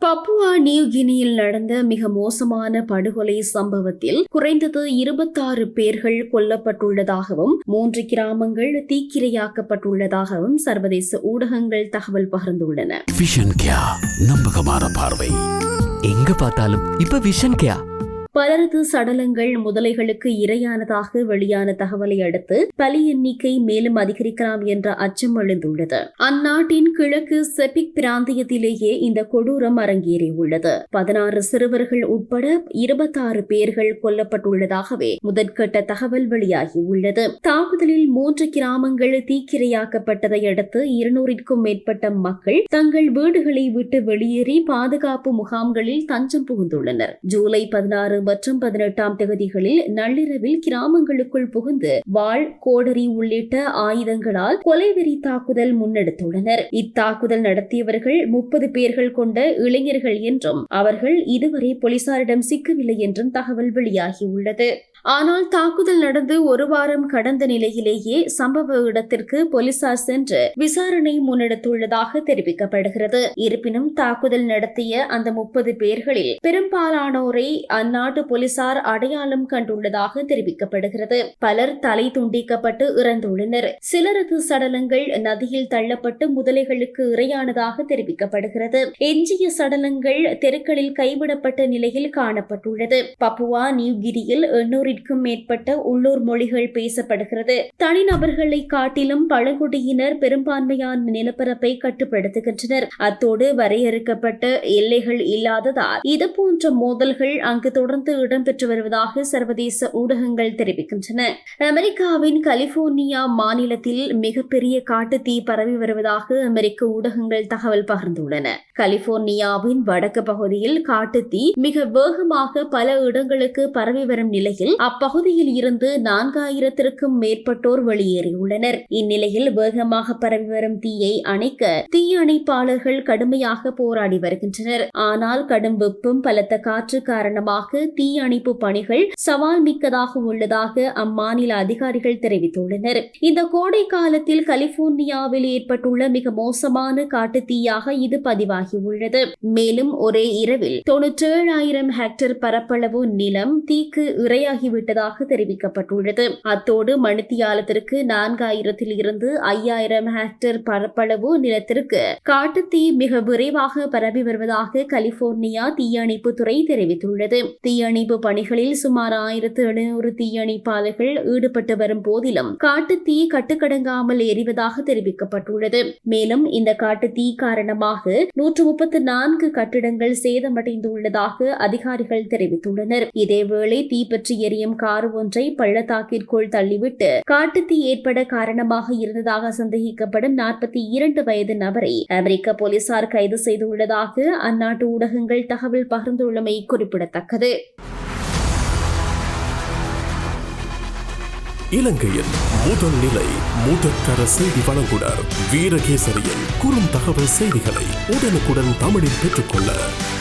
Papua new கினியில் நடந்த மிக மோசமான படுகொலை சம்பவத்தில் குறைந்தது இருபத்தாறு பேர்கள் கொல்லப்பட்டுள்ளதாகவும் மூன்று கிராமங்கள் தீக்கிரையாக்கப்பட்டுள்ளதாகவும் சர்வதேச ஊடகங்கள் தகவல் பகிர்ந்துள்ளன. விஷன் நம்பகமான பார்வை. எங்க பார்த்தாலும் இப்ப விஷன் கேயா பலரது சடலங்கள் முதலைகளுக்கு இரையானதாக வெளியான தகவலை அடுத்து பலி எண்ணிக்கை மேலும் அதிகரிக்கலாம் என்ற அச்சம் எழுந்துள்ளது. அந்நாட்டின் கிழக்கு செபிக் பிராந்தியத்திலேயே இந்த கொடூரம் அரங்கேறியுள்ளது. பதினாறு சிறுவர்கள் உட்பட இருபத்தாறு பேர்கள் கொல்லப்பட்டுள்ளதாகவே முதற்கட்ட தகவல் வெளியாகியுள்ளது. தாக்குதலில் மூன்று கிராமங்கள் தீக்கிரையாக்கப்பட்டதை அடுத்து இருநூறிற்கும் மேற்பட்ட மக்கள் தங்கள் வீடுகளை விட்டு வெளியேறி பாதுகாப்பு முகாம்களில் தஞ்சம் புகுந்துள்ளனர். ஜூலை பதினாறு மற்றும் பதினெட்டாம் தேதிகளில் நள்ளிரவில் கிராமங்களுக்குள் புகுந்து வாள் கோடரி உள்ளிட்ட ஆயுதங்களால் கொலைவெறி தாக்குதல் முன்னெடுத்துள்ளனர். இத்தாக்குதல் நடத்தியவர்கள் முப்பது பேர்கள் கொண்ட இளைஞர்கள் என்றும் அவர்கள் இதுவரை போலீசாரிடம் சிக்கவில்லை என்றும் தகவல் வெளியாகியுள்ளது. ஆனால் தாக்குதல் நடந்து ஒரு வாரம் கடந்த நிலையிலேயே சம்பவ இடத்திற்கு போலீசார் சென்று விசாரணை முன்னெடுத்துள்ளதாக தெரிவிக்கப்படுகிறது. இருப்பினும் தாக்குதல் நடத்திய அந்த முப்பது பேர்களில் பெரும்பாலானோரை அந்நாட்டு போலீசார் அடையாளம் கண்டுள்ளதாக தெரிவிக்கப்படுகிறது. பலர் தலை துண்டிக்கப்பட்டு இறந்துள்ளனர். சிலரது சடலங்கள் நதியில் தள்ளப்பட்டு முதலைகளுக்கு இரையானதாக தெரிவிக்கப்படுகிறது. எஞ்சிய சடலங்கள் தெருக்களில் கைவிடப்பட்ட நிலையில் காணப்பட்டுள்ளது. பப்புவா நியூகிரியில் எண்ணூறிற்கும் மேற்பட்ட உள்ளூர் மொழிகள் பேசப்படுகிறது. தனிநபர்களை காட்டிலும் பழங்குடியினர் பெரும்பான்மையான நிலப்பரப்பை கட்டுப்படுத்துகின்றனர். அத்தோடு வரையறுக்கப்பட்ட எல்லைகள் இல்லாததால் இதுபோன்ற மோதல்கள் அங்கு தொடர்ந்து இடம்பெற்று வருவதாக சர்வதேச ஊடகங்கள் தெரிவிக்கின்றன. அமெரிக்காவின் கலிபோர்னியா மாநிலத்தில் மிகப்பெரிய தீ பரவி வருவதாக அமெரிக்க ஊடகங்கள் தகவல் பகிர்ந்துள்ளன. கலிபோர்னியாவின் வடக்கு பகுதியில் காட்டு தீ மிக வேகமாக பல இடங்களுக்கு பரவி வரும் நிலையில் அப்பகுதியில் இருந்து நான்காயிரத்திற்கும் மேற்பட்டோர் வெளியேறியுள்ளனர். இந்நிலையில் வேகமாக பரவி வரும் தீயை அணைக்க தீயணைப்பாளர்கள் கடுமையாக போராடி வருகின்றனர். ஆனால் கடும் வெப்பம் பலத்த காற்று காரணமாக தீயணைப்பு பணிகள் சவால் மிக்கதாக உள்ளதாக அம்மாநில அதிகாரிகள் தெரிவித்துள்ளனர். இந்த கோடை காலத்தில் கலிபோர்னியாவில் ஏற்பட்டுள்ள மிக மோசமான காட்டு தீயாக இது பதிவாகியுள்ளது. மேலும் ஒரே இரவில் தொன்னூற்றேழாயிரம் ஹெக்டேர் பரப்பளவு நிலம் தீக்கு இரையாகிவிட்டதாக தெரிவிக்கப்பட்டுள்ளது. அத்தோடு மணித்தியாலத்திற்கு நான்காயிரத்தில் இருந்து ஐயாயிரம் ஹெக்டேர் பரப்பளவு நிலத்திற்கு காட்டுத்தீ மிக விரைவாக பரவி வருவதாக கலிபோர்னியா தீயணைப்பு துறை தெரிவித்துள்ளது. தீயணைப்பு பணிகளில் சுமார் ஆயிரத்து எழுநூறு தீயணைப்பாளர்கள் ஈடுபட்டு வரும் போதிலும் காட்டுத்தீ கட்டுக்கடங்காமல் எரிவதாக தெரிவிக்கப்பட்டுள்ளது. மேலும் இந்த காட்டுத்தீ காரணமாக நூற்று முப்பத்து நான்கு கட்டிடங்கள் சேதமடைந்துள்ளதாக அதிகாரிகள் தெரிவித்துள்ளனர். இதேவேளை தீப்பற்றி எரியும் கார் ஒன்றை பள்ளத்தாக்கிற்குள் தள்ளிவிட்டு காட்டுத்தீ ஏற்பட காரணமாக இருந்ததாக சந்தேகிக்கப்படும் நாற்பத்தி இரண்டு வயது நபரை அமெரிக்க போலீசார் கைது செய்துள்ளதாக அந்நாட்டு ஊடகங்கள் தகவல் பகிர்ந்துள்ளமை குறிப்பிடத்தக்கது. இலங்கையின் முதல் நிலை முதற்கர செய்தி வழங்குனர் வீரகேசரியின் குறும் தகவல் செய்திகளை உடனுக்குடன் தமிழில் பெற்றுக்கொள்ள